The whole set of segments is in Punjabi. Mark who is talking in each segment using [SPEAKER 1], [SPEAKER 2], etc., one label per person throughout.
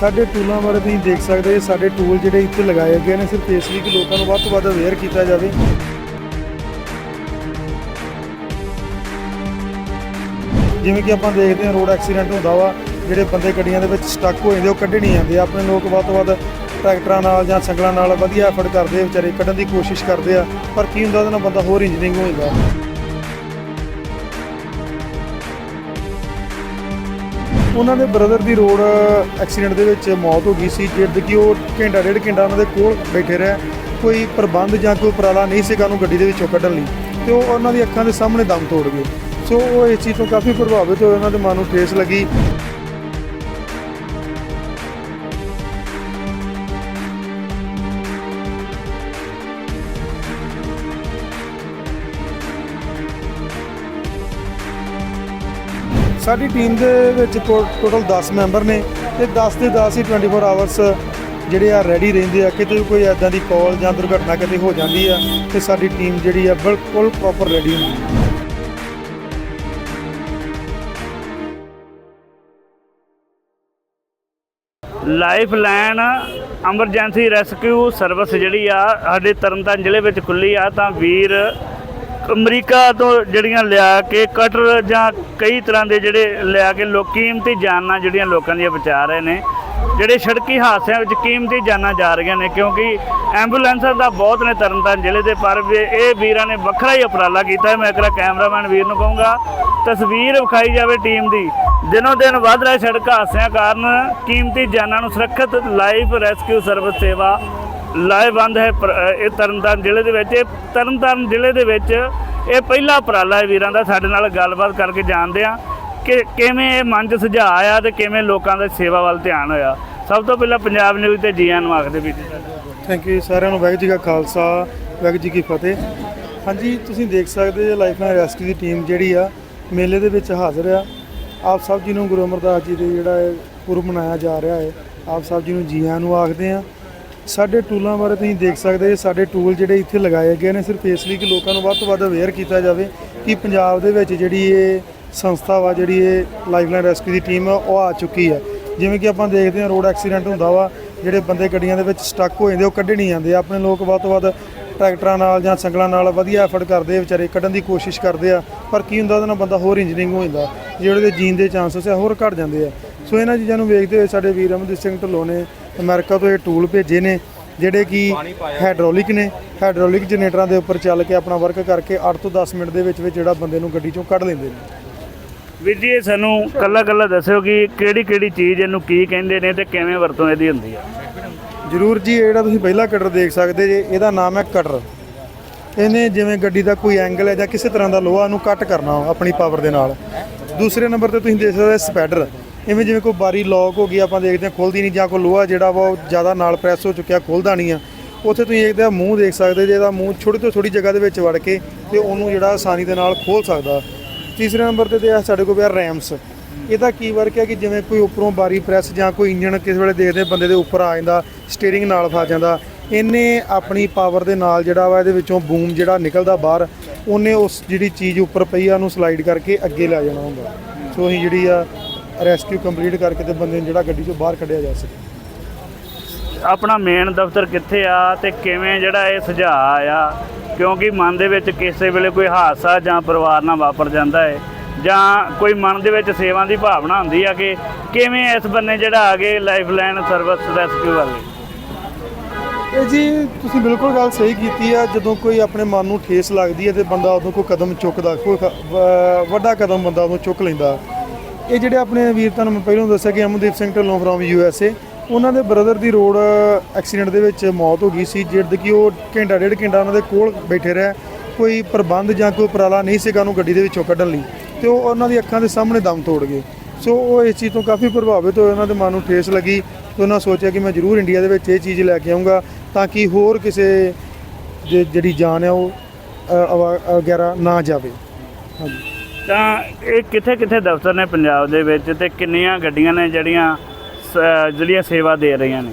[SPEAKER 1] ਸਾਡੇ ਟੂਲਾਂ ਬਾਰੇ ਤੁਸੀਂ ਦੇਖ ਸਕਦੇ ਹੋ ਸਾਡੇ ਟੂਲ ਜਿਹੜੇ ਇੱਥੇ ਲਗਾਏ ਗਏ ਨੇ, ਸਿਰਫ ਇਸ ਲਈ ਕਿ ਲੋਕਾਂ ਨੂੰ ਵੱਧ ਤੋਂ ਵੱਧ ਅਵੇਅਰ ਕੀਤਾ ਜਾਵੇ। ਜਿਵੇਂ ਕਿ ਆਪਾਂ ਦੇਖਦੇ ਹਾਂ, ਰੋਡ ਐਕਸੀਡੈਂਟ ਹੁੰਦਾ ਵਾ, ਜਿਹੜੇ ਬੰਦੇ ਗੱਡੀਆਂ ਦੇ ਵਿੱਚ ਸਟਕ ਹੋ ਜਾਂਦੇ, ਉਹ ਕੱਢੇ ਨਹੀਂ ਜਾਂਦੇ। ਆਪਣੇ ਲੋਕ ਵੱਧ ਤੋਂ ਵੱਧ ਟਰੈਕਟਰਾਂ ਨਾਲ ਜਾਂ ਸੰਗਲਾਂ ਨਾਲ ਵਧੀਆ ਐਫਰਟ ਕਰਦੇ ਵਿਚਾਰੇ ਕੱਢਣ ਦੀ ਕੋਸ਼ਿਸ਼ ਕਰਦੇ ਆ, ਪਰ ਕੀ ਹੁੰਦਾ ਉਹਦੇ ਨਾਲ ਬੰਦਾ ਹੋਰ ਇੰਜੀਨੀਅਰਿੰਗ ਹੋ ਜਾਂਦਾ। ਉਹਨਾਂ ਦੇ ਬ੍ਰਦਰ ਦੀ ਰੋਡ ਐਕਸੀਡੈਂਟ ਦੇ ਵਿੱਚ ਮੌਤ ਹੋ ਗਈ ਸੀ, ਜਦ ਕਿ ਉਹ ਘੰਟਾ, ਡੇਢ ਘੰਟਾ ਉਹਨਾਂ ਦੇ ਕੋਲ ਬੈਠੇ ਰਹੇ। ਕੋਈ ਪ੍ਰਬੰਧ ਜਾਂ ਕੋਈ ਉਪਰਾਲਾ ਨਹੀਂ ਸੀਗਾ ਉਹਨੂੰ ਗੱਡੀ ਦੇ ਵਿੱਚੋਂ ਕੱਢਣ ਲਈ। ਤੇ ਉਹ ਉਹਨਾਂ ਦੀ ਅੱਖਾਂ ਦੇ ਸਾਹਮਣੇ ਦਮ ਤੋੜ ਗਏ। ਸੋ ਉਹ ਇਸ ਚੀਜ਼ ਤੋਂ ਕਾਫੀ ਪ੍ਰਭਾਵਿਤ ਹੋਏ, ਉਹਨਾਂ ਦੇ ਮਨ ਨੂੰ ਠੇਸ ਲੱਗੀ। ਸਾਡੀ ਟੀਮ ਦੇ ਵਿੱਚ ਟੋਟਲ 10 ਮੈਂਬਰ ਨੇ ਤੇ 10 ਦੇ 10 ਹੀ 24 ਆਵਰਸ ਜਿਹੜੇ ਆ ਰੈਡੀ ਰਹਿੰਦੇ ਆ, ਕਿਤੇ ਵੀ ਕੋਈ ਐਦਾਂ ਦੀ ਕਾਲ ਜਾਂ ਦੁਰਘਟਨਾ ਕਿਤੇ ਹੋ ਜਾਂਦੀ ਆ, ਤੇ ਸਾਡੀ ਟੀਮ ਜਿਹੜੀ ਆ ਬਿਲਕੁਲ ਪ੍ਰੋਪਰ ਰੈਡੀ ਹੁੰਦੀ ਹੈ
[SPEAKER 2] life line emergency rescue service ਜਿਹੜੀ ਆ, ਸਾਡੇ ਤਰਨਤਾਰਨ ਜ਼ਿਲ੍ਹੇ ਵਿੱਚ ਖੁੱਲੀ ਆ, ਤਾਂ ਵੀਰ ਅਮਰੀਕਾ ਤੋਂ ਜਿਹੜੀਆਂ ਲਿਆ ਕੇ ਕਟਰ ਜਾਂ ਕਈ ਤਰ੍ਹਾਂ ਦੇ ਜਿਹੜੇ ਲਿਆ ਕੇ ਲੋਕ ਕੀਮਤੀ ਜਾਨਾਂ ਜਿਹੜੀਆਂ ਲੋਕਾਂ ਦੀਆਂ ਬਚਾ ਰਹੇ ਨੇ, ਜਿਹੜੇ ਸੜਕੀ ਹਾਦਸਿਆਂ ਵਿੱਚ ਕੀਮਤੀ ਜਾਨਾਂ ਜਾ ਰਹੀਆਂ ਨੇ, ਕਿਉਂਕਿ ਐਂਬੂਲੈਂਸਾਂ ਦਾ ਬਹੁਤ ਨੇ ਤਰਨਤਾਰਨ ਜ਼ਿਲ੍ਹੇ ਦੇ, ਪਰ ਵੀ ਇਹ ਵੀਰਾਂ ਨੇ ਵੱਖਰਾ ਹੀ ਉਪਰਾਲਾ ਕੀਤਾ ਹੈ। ਮੈਂ ਇੱਕ ਕੈਮਰਾਮੈਨ ਵੀਰ ਨੂੰ ਕਹੂੰਗਾ, ਤਸਵੀਰ ਵਿਖਾਈ ਜਾਵੇ ਟੀਮ ਦੀ ਦਿਨੋ ਦਿਨ ਵੱਧ ਰਹੇ ਸੜਕ ਹਾਦਸਿਆਂ ਕਾਰਨ ਕੀਮਤੀ ਜਾਨਾਂ ਨੂੰ ਸੁਰੱਖਿਅਤ ਲਾਈਫ ਰੈਸਕਿਊ ਸਰਵਿਸ ਸੇਵਾ ਲਾਹੇਵੰਦ ਹੈ ਪਰ- ਇਹ ਤਰਨਤਾਰਨ ਜ਼ਿਲ੍ਹੇ ਦੇ ਵਿੱਚ। ਇਹ ਤਰਨਤਾਰਨ ਜ਼ਿਲ੍ਹੇ ਦੇ ਵਿੱਚ ਇਹ ਪਹਿਲਾ ਉਪਰਾਲਾ ਹੈ ਵੀਰਾਂ ਦਾ, ਸਾਡੇ ਨਾਲ ਗੱਲਬਾਤ ਕਰਕੇ ਜਾਣਦੇ ਆ ਕਿ ਕਿਵੇਂ ਇਹ ਮਨ 'ਚ ਸੁਝਾਅ ਆਇਆ ਤੇ ਕਿਵੇਂ ਲੋਕਾਂ ਦੀ ਸੇਵਾ ਵੱਲ ਧਿਆਨ ਹੋਇਆ। ਸਭ ਤੋਂ ਪਹਿਲਾਂ ਪੰਜਾਬ ਨਿਊਜ਼ ਤੇ ਜੀਆਂ ਨੂੰ ਆਖਦੇ ਵੀ
[SPEAKER 1] ਥੈਂਕ ਯੂ ਸਾਰਿਆਂ ਨੂੰ ਵਾਹਿਗੁਰੂ ਜੀ ਕਾ ਖਾਲਸਾ ਵਾਹਿਗੁਰੂ ਜੀ ਕੀ ਫਤਿਹ। ਹਾਂਜੀ, ਤੁਸੀਂ ਦੇਖ ਸਕਦੇ ਜੇ ਲਾਈਫ ਲਾਈਨ ਰੈਸਕਿਊ ਦੀ ਟੀਮ ਜਿਹੜੀ ਆ, ਮੇਲੇ ਦੇ ਵਿੱਚ ਹਾਜ਼ਰ ਆ। ਆਪ ਸਭ ਜੀ ਨੂੰ ਗੁਰੂ ਅਮਰਦਾਸ ਜੀ ਦੇ ਜਿਹੜਾ ਹੈ ਪੁਰਬ ਮਨਾਇਆ ਜਾ ਰਿਹਾ ਹੈ, ਆਪ ਸਭ ਜੀ ਨੂੰ ਜੀਆਂ ਨੂੰ ਆਖਦੇ ਆ ਸਾਡੇ ਟੂਲਾਂ ਬਾਰੇ ਤੁਸੀਂ ਦੇਖ ਸਕਦੇ ਸਾਡੇ ਟੂਲ ਜਿਹੜੇ ਇੱਥੇ ਲਗਾਏ ਗਏ ਨੇ, ਸਿਰਫ ਇਸ ਲਈ ਕਿ ਲੋਕਾਂ ਨੂੰ ਵੱਧ ਤੋਂ ਵੱਧ ਅਵੇਅਰ ਕੀਤਾ ਜਾਵੇ ਕਿ ਪੰਜਾਬ ਦੇ ਵਿੱਚ ਜਿਹੜੀ ਇਹ ਸੰਸਥਾ ਵਾ, ਜਿਹੜੀ ਇਹ ਲਾਈਫਲਾਈਨ ਰੈਸਕਿਊ ਦੀ ਟੀਮ ਆ, ਉਹ ਆ ਚੁੱਕੀ ਹੈ ਜਿਵੇਂ ਕਿ ਆਪਾਂ ਦੇਖਦੇ ਹਾਂ ਰੋਡ ਐਕਸੀਡੈਂਟ ਹੁੰਦਾ ਵਾ, ਜਿਹੜੇ ਬੰਦੇ ਗੱਡੀਆਂ ਦੇ ਵਿੱਚ ਸਟਕ ਹੋ ਜਾਂਦੇ, ਉਹ ਕੱਢੇ ਨਹੀਂ ਜਾਂਦੇ। ਆਪਣੇ ਲੋਕ ਵੱਧ ਤੋਂ ਵੱਧ ਟਰੈਕਟਰਾਂ ਨਾਲ ਜਾਂ ਸੰਗਲਾਂ ਨਾਲ ਵਧੀਆ ਐਫਰਟ ਕਰਦੇ ਆ ਵਿਚਾਰੇ, ਕੱਢਣ ਦੀ ਕੋਸ਼ਿਸ਼ ਕਰਦੇ ਆ, ਪਰ ਕੀ ਹੁੰਦਾ ਉਹਦੇ ਨਾਲ ਬੰਦਾ ਹੋਰ ਇੰਜੀਨੀਅਰਿੰਗ ਹੋ ਜਾਂਦਾ ਜਿਹੜੇ ਦੇ ਜੀਣ ਦੇ ਚਾਂਸਸ ਆ, ਹੋਰ ਘਟ ਜਾਂਦੇ ਆ। ਸੋ ਇਹਨਾਂ ਚੀਜ਼ਾਂ ਨੂੰ ਵੇਖਦੇ ਹੋਏ ਸਾਡੇ ਵੀਰ ਅਮਨਦੀਪ ਸਿੰਘ ਢਿੱਲੋਂ ਨੇ ਅਮਰੀਕਾ ਤੋਂ ਇਹ ਟੂਲ ਭੇਜੇ ਨੇ ਜਿਹੜੇ ਕਿ ਹਾਈਡ੍ਰੋਲਿਕ ਨੇ। ਹਾਈਡ੍ਰੋਲਿਕ ਜਨਰੇਟਰਾਂ ਦੇ ਉੱਪਰ ਚੱਲ ਕੇ ਆਪਣਾ ਵਰਕ ਕਰਕੇ 8 ਤੋਂ 10 ਮਿੰਟ ਦੇ ਵਿੱਚ ਵਿੱਚ ਜਿਹੜਾ ਬੰਦੇ ਨੂੰ ਗੱਡੀ ਚੋਂ ਕੱਢ ਲੈਂਦੇ ਨੇ।
[SPEAKER 2] ਵੀਰ ਜੀ ਇਹ ਸਾਨੂੰ ਕੱਲਾ ਕੱਲਾ ਦੱਸਿਓ ਕਿ ਕਿਹੜੀ ਕਿਹੜੀ ਚੀਜ਼ ਇਹਨੂੰ ਕੀ ਕਹਿੰਦੇ ਨੇ ਤੇ ਕਿਵੇਂ ਵਰਤੋਂ ਇਹਦੀ ਹੁੰਦੀ ਆ।
[SPEAKER 1] ਜਰੂਰ ਜੀ ਇਹ ਜਿਹੜਾ ਤੁਸੀਂ ਪਹਿਲਾ ਕਟਰ ਦੇਖ ਸਕਦੇ ਜੇ ਇਹਦਾ ਨਾਮ ਹੈ ਕਟਰ ਇਹਨੇ ਜਿਵੇਂ ਗੱਡੀ ਦਾ ਕੋਈ ਐਂਗਲ ਹੈ ਜਾਂ ਕਿਸੇ ਤਰ੍ਹਾਂ ਦਾ ਲੋਹਾ ਨੂੰ ਕੱਟ ਕਰਨਾ ਆਪਣੀ ਪਾਵਰ ਦੇ ਨਾਲ। ਦੂਸਰੇ ਨੰਬਰ ਤੇ ਤੁਸੀਂ ਦੇਖ ਸਕਦੇ ਸਪੈਡਰ। ਇਵੇਂ ਜਿਵੇਂ ਕੋਈ ਬਾਰੀ ਲੌਕ ਹੋ ਗਈ, ਆਪਾਂ ਦੇਖਦੇ ਹਾਂ, ਖੁੱਲਦੀ ਨਹੀਂ ਜਾਂ ਕੋਈ ਲੋਹਾ ਜਿਹੜਾ ਵਾ ਉਹ ਜ਼ਿਆਦਾ ਨਾਲ ਪ੍ਰੈਸ ਹੋ ਚੁੱਕਿਆ, ਖੁੱਲਦਾ ਨਹੀਂ ਆ। ਉੱਥੇ ਤੁਸੀਂ ਦੇਖਦੇ ਆ ਮੂੰਹ ਦੇਖ ਸਕਦੇ ਜੇ ਇਹਦਾ ਮੂੰਹ ਛੋਟੀ ਤੋਂ ਛੋਟੀ ਜਗ੍ਹਾ ਦੇ ਵਿੱਚ ਵੜ ਕੇ ਤੇ ਉਹਨੂੰ ਜਿਹੜਾ ਆਸਾਨੀ ਦੇ ਨਾਲ ਖੋਲ ਸਕਦਾ। ਤੀਸਰੇ ਨੰਬਰ ਤੇ ਤੇ ਸਾਡੇ ਕੋਲ ਪਿਆ ਰੈਮਸ ਇਹਦਾ ਕੀ ਵਰਕ ਹੈ ਕਿ ਜਿਵੇਂ ਕੋਈ ਉੱਪਰੋਂ ਬਾਰੀ ਪ੍ਰੈਸ ਜਾਂ ਕੋਈ ਇੰਜਣ ਕਿਸੇ ਵੇਲੇ ਦੇਖਦੇ ਬੰਦੇ ਦੇ ਉੱਪਰ ਆ ਜਾਂਦਾ ਸਟੀਅਰਿੰਗ ਨਾਲ ਫਸ ਜਾਂਦਾ। ਇਹਨੇ ਆਪਣੀ ਪਾਵਰ ਦੇ ਨਾਲ ਜਿਹੜਾ ਵਾ ਇਹਦੇ ਵਿੱਚੋਂ ਬੂਮ ਜਿਹੜਾ ਨਿਕਲਦਾ ਬਾਹਰ, ਉਹਨੇ ਉਸ ਜਿਹੜੀ ਚੀਜ਼ ਉੱਪਰ ਪਈ ਆ, ਉਹਨੂੰ ਸਲਾਈਡ ਕਰਕੇ ਅੱਗੇ ਲੈ ਜਾਣਾ ਹੁੰਦਾ। ਸੋ ਅਸੀਂ ਜਿਹੜੀ ਆ ਰੈਸਕਿਊ ਕੰਪਲੀਟ ਕਰਕੇ ਤੇ ਬੰਦੇ ਨੂੰ ਜਿਹੜਾ ਗੱਡੀ ਚੋਂ ਬਾਹਰ ਕੱਢਿਆ ਜਾ ਸਕੇ।
[SPEAKER 2] ਆਪਣਾ ਮੇਨ ਦਫ਼ਤਰ ਕਿੱਥੇ ਆ ਤੇ ਕਿਵੇਂ ਜਿਹੜਾ ਇਹ ਸੁਝਾਅ ਆਇਆ? ਕਿਉਂਕਿ ਮਨ ਦੇ ਵਿੱਚ ਕਿਸੇ ਵੇਲੇ ਕੋਈ ਹਾਦਸਾ ਜਾਂ ਪਰਿਵਾਰ ਨਾਲ ਵਾਪਰ ਜਾਂਦਾ ਹੈ ਜਾਂ ਕੋਈ ਮਨ ਦੇ ਵਿੱਚ ਸੇਵਾ ਦੀ ਭਾਵਨਾ ਹੁੰਦੀ ਆ ਕਿ ਕਿਵੇਂ ਇਸ ਬੰਨੇ ਜਿਹੜਾ ਆ ਗਏ ਲਾਈਫ ਲਾਈਨ ਸਰਵਿਸ ਰੈਸਕਿਊ ਵਾਲੇ?
[SPEAKER 1] ਇਹ ਜੀ ਤੁਸੀਂ ਬਿਲਕੁਲ ਗੱਲ ਸਹੀ ਕੀਤੀ ਆ ਜਦੋਂ ਕੋਈ ਆਪਣੇ ਮਨ ਨੂੰ ਠੇਸ ਲੱਗਦੀ ਹੈ ਤੇ ਬੰਦਾ ਉਦੋਂ ਕੋਈ ਕਦਮ ਚੁੱਕਦਾ ਕੋਈ ਵੱਡਾ ਕਦਮ ਬੰਦਾ ਉਦੋਂ ਚੁੱਕ ਲੈਂਦਾ। ਇਹ ਜਿਹੜੇ ਆਪਣੇ ਵੀਰ ਤੁਹਾਨੂੰ ਮੈਂ ਪਹਿਲਾਂ ਦੱਸਿਆ ਕਿ Amandeep Singh Dhillon from U S A ਉਹਨਾਂ ਦੇ ਬ੍ਰਦਰ ਦੀ ਰੋਡ ਐਕਸੀਡੈਂਟ ਦੇ ਵਿੱਚ ਮੌਤ ਹੋ ਗਈ ਸੀ ਜਦ ਕਿ ਉਹ ਘੰਟਾ, ਡੇਢ ਘੰਟਾ ਉਹਨਾਂ ਦੇ ਕੋਲ ਬੈਠੇ ਰਿਹਾ, ਕੋਈ ਪ੍ਰਬੰਧ ਜਾਂ ਕੋਈ ਉਪਰਾਲਾ ਨਹੀਂ ਸੀਗਾ ਉਹਨੂੰ ਗੱਡੀ ਦੇ ਵਿੱਚੋਂ ਕੱਢਣ ਲਈ, ਤੇ ਉਹ ਉਹਨਾਂ ਦੀ ਅੱਖਾਂ ਦੇ ਸਾਹਮਣੇ ਦਮ ਤੋੜ ਗਏ। ਸੋ ਉਹ ਇਸ ਚੀਜ਼ ਤੋਂ ਕਾਫੀ ਪ੍ਰਭਾਵਿਤ ਹੋਏ, ਉਹਨਾਂ ਦੇ ਮਨ ਨੂੰ ਠੇਸ ਲੱਗੀ ਤੇ ਉਹਨਾਂ ਸੋਚਿਆ ਕਿ ਮੈਂ ਜ਼ਰੂਰ ਇੰਡੀਆ ਦੇ ਵਿੱਚ ਇਹ ਚੀਜ਼ ਲੈ ਕੇ ਆਉਂਗਾ ਤਾਂ ਕਿ ਹੋਰ ਕਿਸੇ ਜਿਹੜੀ ਜਾਨ ਹੈ ਉਹ ਵਗੈਰਾ ਨਾ ਜਾਵੇ। ਹਾਂਜੀ।
[SPEAKER 2] ਤਾਂ ਇਹ ਕਿੱਥੇ ਕਿੱਥੇ ਦਫ਼ਤਰ ਨੇ ਪੰਜਾਬ ਦੇ ਵਿੱਚ ਤੇ ਕਿੰਨੀਆਂ ਗੱਡੀਆਂ ਨੇ ਜਿਹੜੀਆਂ ਸ- ਜਿਹੜੀਆਂ ਸੇਵਾ ਦੇ ਰਹੀਆਂ ਨੇ?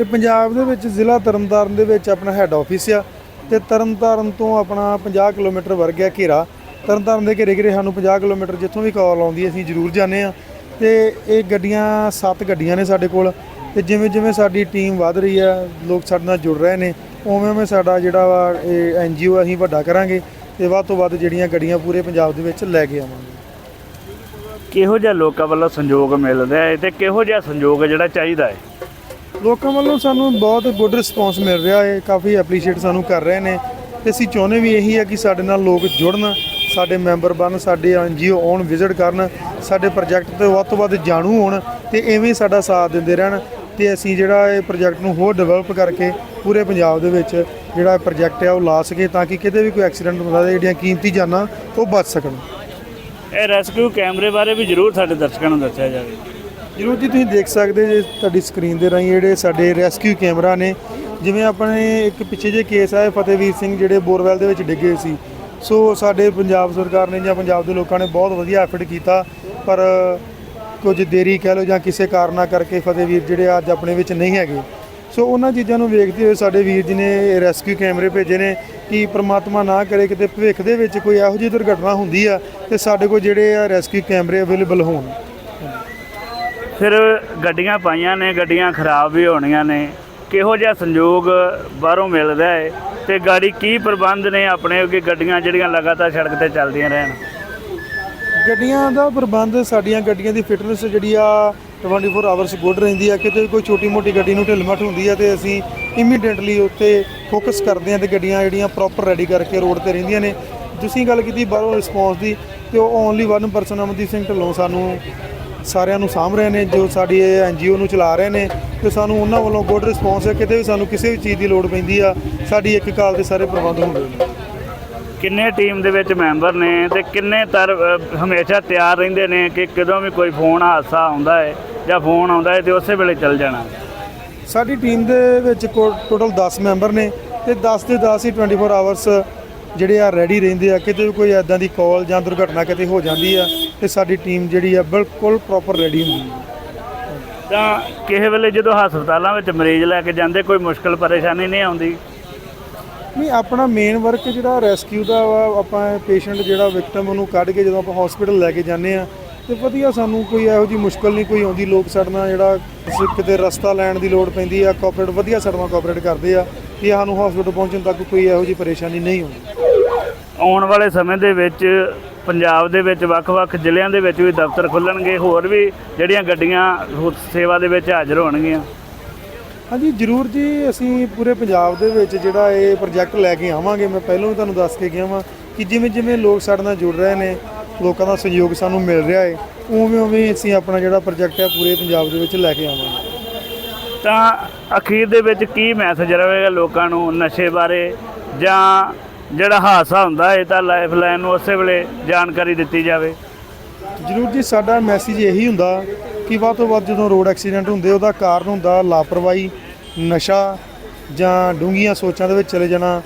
[SPEAKER 1] ਇਹ ਪੰਜਾਬ ਦੇ ਵਿੱਚ ਜ਼ਿਲ੍ਹਾ ਤਰਨਤਾਰਨ ਦੇ ਵਿੱਚ ਆਪਣਾ ਹੈੱਡ ਆਫਿਸ ਆ ਤੇ ਤਰਨਤਾਰਨ ਤੋਂ ਆਪਣਾ 50 ਕਿਲੋਮੀਟਰ ਵਰਗ ਆ ਘੇਰਾ। ਤਰਨਤਾਰਨ ਦੇ ਘੇਰੇ ਘੇਰੇ ਸਾਨੂੰ 50 ਕਿਲੋਮੀਟਰ ਜਿੱਥੋਂ ਵੀ ਕਾਲ ਆਉਂਦੀ ਹੈ ਅਸੀਂ ਜ਼ਰੂਰ ਜਾਂਦੇ ਆ। ਤੇ ਇਹ ਗੱਡੀਆਂ, ਸੱਤ ਗੱਡੀਆਂ ਨੇ ਸਾਡੇ ਕੋਲ। ਤੇ ਜਿਵੇਂ ਜਿਵੇਂ ਸਾਡੀ ਟੀਮ ਵੱਧ ਰਹੀ ਆ, ਲੋਕ ਸਾਡੇ ਨਾਲ ਜੁੜ ਰਹੇ ਨੇ, ਉਵੇਂ ਉਵੇਂ ਸਾਡਾ ਜਿਹੜਾ ਵਾ ਇਹ ਐਨਜੀਓ ਅਸੀਂ ਵੱਡਾ ਕਰਾਂਗੇ। ਤੇ ਵੱਧ ਤੋਂ ਵੱਧ ਜਿਹੜੀਆਂ ਗੱਡੀਆਂ ਪੂਰੇ ਪੰਜਾਬ ਦੇ ਵਿੱਚ ਲੈ ਕੇ ਆਵਾਂਗੇ।
[SPEAKER 2] ਕਿਹੋ ਜਿਹਾ ਲੋਕਾਂ ਵੱਲੋਂ ਸੰਯੋਗ ਮਿਲ ਰਿਹਾ ਹੈ ਤੇ ਕਿਹੋ ਜਿਹਾ ਸੰਯੋਗ ਹੈ ਜਿਹੜਾ ਚਾਹੀਦਾ ਹੈ?
[SPEAKER 1] ਲੋਕਾਂ ਵੱਲੋਂ ਸਾਨੂੰ ਬਹੁਤ ਗੁੱਡ ਰਿਸਪੌਂਸ ਮਿਲ ਰਿਹਾ ਹੈ ਕਾਫੀ ਐਪਰੀਸ਼ੀਏਟ ਸਾਨੂੰ ਕਰ ਰਹੇ ਨੇ। ਤੇ ਅਸੀਂ ਚਾਹੁੰਦੇ ਵੀ ਇਹੀ ਹੈ ਕਿ ਸਾਡੇ ਨਾਲ ਲੋਕ ਜੁੜਨ ਸਾਡੇ ਮੈਂਬਰ ਬਣਨ ਸਾਡੇ ਐਨਜੀਓ ਆਉਣ ਵਿਜ਼ਿਟ ਕਰਨ ਸਾਡੇ ਪ੍ਰੋਜੈਕਟ ਤੇ ਵੱਧ ਤੋਂ ਵੱਧ ਜਾਣੂ ਹੋਣ ਤੇ ਐਵੇਂ ਸਾਡਾ ਸਾਥ ਦਿੰਦੇ ਰਹਿਣ। ਤੇ ਅਸੀਂ ਜਿਹੜਾ ਇਹ ਪ੍ਰੋਜੈਕਟ ਨੂੰ ਹੋਰ ਡਿਵੈਲਪ ਕਰਕੇ ਪੂਰੇ ਪੰਜਾਬ ਦੇ ਵਿੱਚ ਜਿਹੜਾ ਪ੍ਰੋਜੈਕਟ ਹੈ ਉਹ ਲਾ ਸਕੇ ਤਾਂ ਕਿ ਕਿਤੇ ਵੀ ਕੋਈ ਐਕਸੀਡੈਂਟ ਹੁੰਦਾ ਤਾਂ ਜਿਹੜੀਆਂ ਕੀਮਤੀ ਜਾਨਾਂ ਉਹ ਬਚ ਸਕਣ।
[SPEAKER 2] ਇਹ ਰੈਸਕਿਊ ਕੈਮਰੇ ਬਾਰੇ ਵੀ ਜ਼ਰੂਰ ਸਾਡੇ ਦਰਸ਼ਕਾਂ ਨੂੰ ਦੱਸਿਆ ਜਾਵੇ।
[SPEAKER 1] ਜਰੂਰ ਜੀ ਤੁਸੀਂ ਦੇਖ ਸਕਦੇ ਜੇ ਤੁਹਾਡੀ ਸਕਰੀਨ ਦੇ ਰਾਹੀਂ ਜਿਹੜੇ ਸਾਡੇ ਰੈਸਕਿਊ ਕੈਮਰਾ ਨੇ ਜਿਵੇਂ ਆਪਣੇ ਇੱਕ ਪਿੱਛੇ ਜੇ ਕੇਸ ਆਇਆ ਫਤਿਹਵੀਰ ਸਿੰਘ ਜਿਹੜੇ ਬੋਰਵੈਲ ਦੇ ਵਿੱਚ ਡਿੱਗੇ ਸੀ। ਸੋ ਸਾਡੇ ਪੰਜਾਬ ਸਰਕਾਰ ਨੇ ਜਾਂ ਪੰਜਾਬ ਦੇ ਲੋਕਾਂ ਨੇ ਬਹੁਤ ਵਧੀਆ ਐਫਰਟ ਕੀਤਾ ਪਰ ਕੁਝ ਦੇਰੀ ਕਹਿ ਲਓ ਜਾਂ ਕਿਸੇ ਕਾਰਨਾ ਕਰਕੇ ਫਤਿਹਵੀਰ ਜਿਹੜੇ ਅੱਜ ਆਪਣੇ ਵਿੱਚ ਨਹੀਂ ਹੈਗੇ। ਸੋ ਉਹਨਾਂ ਚੀਜ਼ਾਂ ਨੂੰ ਵੇਖਦੇ ਹੋਏ ਸਾਡੇ ਵੀਰ ਜੀ ਨੇ ਰੈਸਕਿਊ ਕੈਮਰੇ ਭੇਜੇ ਨੇ ਕਿ ਪ੍ਰਮਾਤਮਾ ਨਾ ਕਰੇ ਕਿਤੇ ਭਵਿੱਖ ਦੇ ਵਿੱਚ ਕੋਈ ਇਹੋ ਜਿਹੀ ਦੁਰਘਟਨਾ ਹੁੰਦੀ ਆ ਤੇ ਸਾਡੇ ਕੋਲ ਜਿਹੜੇ ਆ ਰੈਸਕਿਊ ਕੈਮਰੇ ਅਵੇਲੇਬਲ ਹੋਣ।
[SPEAKER 2] ਫਿਰ ਗੱਡੀਆਂ ਪਾਈਆਂ ਨੇ ਗੱਡੀਆਂ ਖਰਾਬ ਵੀ ਹੋਣੀਆਂ ਨੇ। ਕਿਹੋ ਜਿਹਾ ਸੰਯੋਗ ਬਾਹਰੋਂ ਮਿਲਦਾ ਹੈ ਤੇ ਗਾੜੀ ਕੀ ਪ੍ਰਬੰਧ ਨੇ ਆਪਣੇ ਅੱਗੇ ਗੱਡੀਆਂ ਜਿਹੜੀਆਂ ਲਗਾਤਾਰ ਸੜਕ ਤੇ ਚੱਲਦੀਆਂ ਰਹਿਣ?
[SPEAKER 1] ਗੱਡੀਆਂ ਦਾ ਪ੍ਰਬੰਧ ਸਾਡੀਆਂ ਗੱਡੀਆਂ ਦੀ ਫਿਟਨੈਸ ਜਿਹੜੀ ਆ 24 ਆਵਰਸ ਗੁੱਡ ਰਹਿੰਦੀ ਆ, ਕਿਤੇ ਕੋਈ ਛੋਟੀ ਮੋਟੀ ਗੱਡੀ ਨੂੰ ਢਿੱਲ ਹੁੰਦੀ ਆ ਤੇ ਅਸੀਂ ਇਮੀਡੀਏਟਲੀ ਉੱਤੇ ਫੋਕਸ ਕਰਦੇ ਆ ਤੇ ਗੱਡੀਆਂ ਜਿਹੜੀਆਂ ਪ੍ਰੋਪਰ ਰੈਡੀ ਕਰਕੇ ਰੋਡ ਤੇ ਰਹਿੰਦੀਆਂ ਨੇ। ਤੁਸੀਂ ਗੱਲ ਕੀਤੀ ਬਾਹਰੋਂ ਰਿਸਪੌਂਸ ਦੀ, ਤੇ ਉਹ only one person Amandeep Singh Dhillon ਸਾਨੂੰ ਸਾਰਿਆਂ ਨੂੰ ਸਾਂਭ ਰਹੇ ਨੇ, ਜੋ ਸਾਡੀ ਇਹ ਐਨਜੀਓ ਨੂੰ ਚਲਾ ਰਹੇ ਨੇ ਤੇ ਸਾਨੂੰ ਉਹਨਾਂ ਵੱਲੋਂ ਗੁੱਡ ਰਿਸਪੌਂਸ ਹੈ ਕਿਤੇ ਵੀ ਸਾਨੂੰ ਕਿਸੇ ਵੀ ਚੀਜ਼ ਦੀ ਲੋੜ ਪੈਂਦੀ ਆ, ਸਾਡੀ ਇੱਕ ਕਾਲ ਦੇ ਸਾਰੇ ਪ੍ਰਬੰਧ ਹੁੰਦੇ ਨੇ।
[SPEAKER 2] ਕਿੰਨੇ ਟੀਮ ਦੇ ਵਿੱਚ ਮੈਂਬਰ ਨੇ ਤੇ ਕਿੰਨੇ ਤਰ ਹਮੇਸ਼ਾ ਤਿਆਰ ਰਹਿੰਦੇ ਨੇ ਕਿ ਕਦੋਂ ਵੀ ਕੋਈ ਫੋਨ ਹਾਦਸਾ ਆਉਂਦਾ ਹੈ? ਜਾਂ ਫੋਨ ਆਉਂਦਾ ਹੈ ਤੇ ਉਸੇ ਵੇਲੇ ਚੱਲ ਜਾਣਾ।
[SPEAKER 1] ਸਾਡੀ ਟੀਮ ਦੇ ਵਿੱਚ ਟੋਟਲ 10 ਮੈਂਬਰ ਨੇ ਤੇ 10 ਦੇ 10 ਹੀ 24 ਆਵਰਸ ਜਿਹੜੇ ਆ ਰੈਡੀ ਰਹਿੰਦੇ ਆ ਕਿਤੇ ਵੀ ਕੋਈ ਐਦਾਂ ਦੀ ਕਾਲ ਜਾਂ ਦੁਰਘਟਨਾ ਕਿਤੇ ਹੋ ਜਾਂਦੀ ਆ ਤੇ ਸਾਡੀ ਟੀਮ ਜਿਹੜੀ ਆ ਬਿਲਕੁਲ ਪ੍ਰੋਪਰ ਰੈਡੀ ਹੁੰਦੀ ਹੈ
[SPEAKER 2] ਤਾਂ ਕਿਸੇ ਵੇਲੇ ਜਦੋਂ ਹਸਪਤਾਲਾਂ ਵਿੱਚ ਮਰੀਜ਼ ਲੈ ਕੇ ਜਾਂਦੇ ਕੋਈ ਮੁਸ਼ਕਲ ਪਰੇਸ਼ਾਨੀ ਨਹੀਂ ਆਉਂਦੀ?
[SPEAKER 1] ਨਹੀਂ ਆਪਣਾ ਮੇਨ ਵਰਕ ਜਿਹੜਾ ਰੈਸਕਿਊ ਦਾ ਵਾ ਆਪਾਂ ਪੇਸ਼ੈਂਟ ਜਿਹੜਾ ਵਿਕਟਮ ਉਹਨੂੰ ਕੱਢ ਕੇ ਜਦੋਂ ਆਪਾਂ ਹਸਪੀਟਲ ਲੈ ਕੇ ਜਾਂਦੇ ਆ ਤੇ ਵਧੀਆ ਸਾਨੂੰ ਕੋਈ ਇਹੋ ਜੀ ਮੁਸ਼ਕਲ ਨਹੀਂ ਕੋਈ ਆਉਂਦੀ ਲੋਕ ਸਾਡੇ ਨਾਲ ਜਿਹੜਾ ਕਿਸੇ ਕਿਤੇ ਰਸਤਾ ਲੈਣ ਦੀ ਲੋੜ ਪੈਂਦੀ ਆ ਕੋਆਪਰੇਟ ਵਧੀਆ ਸਾਡੇ ਨਾਲ ਕੋਆਪਰੇਟ ਕਰਦੇ ਆ ਕਿ ਸਾਨੂੰ ਹਸਪੀਟਲ ਪਹੁੰਚਣ ਤੱਕ ਕੋਈ ਇਹੋ ਜੀ ਪਰੇਸ਼ਾਨੀ ਨਹੀਂ ਆਉਂਦੀ।
[SPEAKER 2] ਆਉਣ ਵਾਲੇ ਸਮੇਂ ਦੇ ਵਿੱਚ ਪੰਜਾਬ ਦੇ ਵਿੱਚ ਵੱਖ-ਵੱਖ ਜ਼ਿਲ੍ਹਿਆਂ ਦੇ ਵਿੱਚ ਵੀ ਦਫ਼ਤਰ ਖੁੱਲਣਗੇ ਹੋਰ ਵੀ ਜਿਹੜੀਆਂ ਗੱਡੀਆਂ ਸੇਵਾ ਦੇ ਵਿੱਚ ਹਾਜ਼ਰ ਹੋਣਗੀਆਂ।
[SPEAKER 1] ਹਾਂਜੀ ਜਰੂਰ ਜੀ ਅਸੀਂ ਪੂਰੇ ਪੰਜਾਬ ਦੇ ਵਿੱਚ ਜਿਹੜਾ ਇਹ ਪ੍ਰੋਜੈਕਟ ਲੈ ਕੇ ਆਵਾਂਗੇ ਮੈਂ ਪਹਿਲਾਂ ਵੀ ਤੁਹਾਨੂੰ ਦੱਸ ਕੇ ਗਿਆ ਵਾਂ ਕਿ ਜਿਵੇਂ ਜਿਵੇਂ ਲੋਕ ਸਾਡੇ ਨਾਲ ਜੁੜ ਰਹੇ ਨੇ ਲੋਕਾਂ ਦਾ ਸਹਿਯੋਗ ਸਾਨੂੰ ਮਿਲ ਰਿਹਾ ਹੈ ਉਵੇਂ ਉਵੇਂ ਅਸੀਂ ਆਪਣਾ ਜਿਹੜਾ ਪ੍ਰੋਜੈਕਟ ਹੈ ਪੂਰੇ ਪੰਜਾਬ ਦੇ ਵਿੱਚ ਲੈ ਕੇ ਆਵਾਂਗੇ।
[SPEAKER 2] ਤਾਂ ਅਖੀਰ ਦੇ ਵਿੱਚ ਕੀ ਮੈਸੇਜ ਰਹੇਗਾ ਲੋਕਾਂ ਨੂੰ ਨਸ਼ੇ ਬਾਰੇ ਜਾਂ ਜਿਹੜਾ ਹਾਦਸਾ ਹੁੰਦਾ ਹੈ ਤਾਂ ਲਾਈਫ ਲਾਈਨ ਨੂੰ ਉਸੇ ਵੇਲੇ ਜਾਣਕਾਰੀ ਦਿੱਤੀ ਜਾਵੇ?
[SPEAKER 1] ਜਰੂਰ ਜੀ ਸਾਡਾ ਮੈਸੇਜ ਇਹੀ ਹੁੰਦਾ ਕਿ ਵੱਧ ਤੋਂ ਵੱਧ ਜਦੋਂ ਰੋਡ ਐਕਸੀਡੈਂਟ ਹੁੰਦੇ ਉਹਦਾ ਕਾਰਨ ਹੁੰਦਾ ਲਾਪਰਵਾਹੀ ਨਸ਼ਾ ਜਾਂ ਡੂੰਘੀਆਂ ਸੋਚਾਂ ਦੇ ਵਿੱਚ ਚਲੇ ਜਾਣਾ।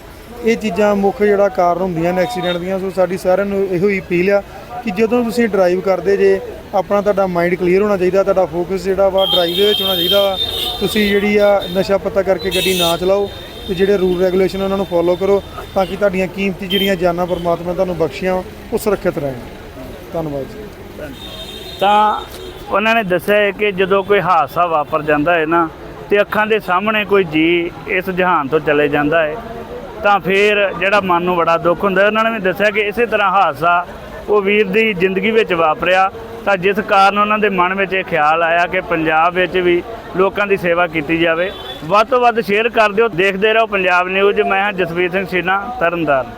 [SPEAKER 1] ਇਹ ਚੀਜ਼ਾਂ ਮੁੱਖ ਜਿਹੜਾ ਕਾਰਨ ਹੁੰਦੀਆਂ ਨੇ ਐਕਸੀਡੈਂਟ ਦੀਆਂ ਸੋ ਸਾਡੀ ਸਾਰਿਆਂ ਨੂੰ ਇਹੋ ਹੀ ਅਪੀਲ ਆ ਕਿ ਜਦੋਂ ਤੁਸੀਂ ਡਰਾਈਵ ਕਰਦੇ ਜੇ, ਆਪਣਾ ਤੁਹਾਡਾ ਮਾਈਂਡ ਕਲੀਅਰ ਹੋਣਾ ਚਾਹੀਦਾ, ਤੁਹਾਡਾ ਫੋਕਸ ਜਿਹੜਾ ਵਾ ਡਰਾਈਵ ਦੇ ਵਿੱਚ ਹੋਣਾ ਚਾਹੀਦਾ ਵਾ, ਤੁਸੀਂ ਜਿਹੜੀ ਆ ਨਸ਼ਾ ਪੱਤਾ ਕਰਕੇ ਗੱਡੀ ਨਾ ਚਲਾਓ ਤੇ ਜਿਹੜੇ ਰੂਲ ਰੈਗੂਲੇਸ਼ਨ ਉਹਨਾਂ ਨੂੰ ਫੋਲੋ ਕਰੋ ਤਾਂ ਕਿ ਤੁਹਾਡੀਆਂ ਕੀਮਤੀ ਜਿਹੜੀਆਂ ਜਾਨਾਂ ਪਰਮਾਤਮਾ ਨੇ ਤੁਹਾਨੂੰ ਬਖਸ਼ੀਆਂ, ਉਹ ਸੁਰੱਖਿਅਤ ਰਹਿਣ। ਧੰਨਵਾਦ ਜੀ।
[SPEAKER 2] ਤਾਂ ਉਹਨਾਂ ਨੇ ਦੱਸਿਆ ਹੈ ਕਿ ਜਦੋਂ ਕੋਈ ਹਾਦਸਾ ਵਾਪਰ ਜਾਂਦਾ ਹੈ ਨਾ, ਤੇ ਅੱਖਾਂ ਦੇ ਸਾਹਮਣੇ ਕੋਈ ਜੀ ਇਸ ਜਹਾਨ ਤੋਂ ਚਲੇ ਜਾਂਦਾ ਹੈ, ਤਾਂ ਫਿਰ ਜਿਹੜਾ ਮਨ ਨੂੰ ਬੜਾ ਦੁੱਖ ਹੁੰਦਾ ਉਹਨਾਂ ਨੇ ਵੀ ਦੱਸਿਆ ਕਿ ਇਸੇ ਤਰ੍ਹਾਂ ਹਾਦਸਾ ਉਹ ਵੀਰ ਦੀ ਜ਼ਿੰਦਗੀ ਵਿੱਚ ਵਾਪਰਿਆ ਤਾਂ ਜਿਸ ਕਾਰਨ ਉਹਨਾਂ ਦੇ ਮਨ ਵਿੱਚ ਇਹ ਖਿਆਲ ਆਇਆ ਕਿ ਪੰਜਾਬ ਵਿੱਚ ਵੀ ਲੋਕਾਂ ਦੀ ਸੇਵਾ ਕੀਤੀ ਜਾਵੇ। ਵੱਧ ਤੋਂ ਵੱਧ ਸ਼ੇਅਰ ਕਰ ਦਿਓ, ਦੇਖਦੇ ਰਹੋ ਪੰਜਾਬ ਨਿਊਜ਼ ਮੈਂ ਹਾਂ ਜਸਵੀਰ ਸਿੰਘ ਸੀਨਾ, ਤਰਨਤਾਰਨ।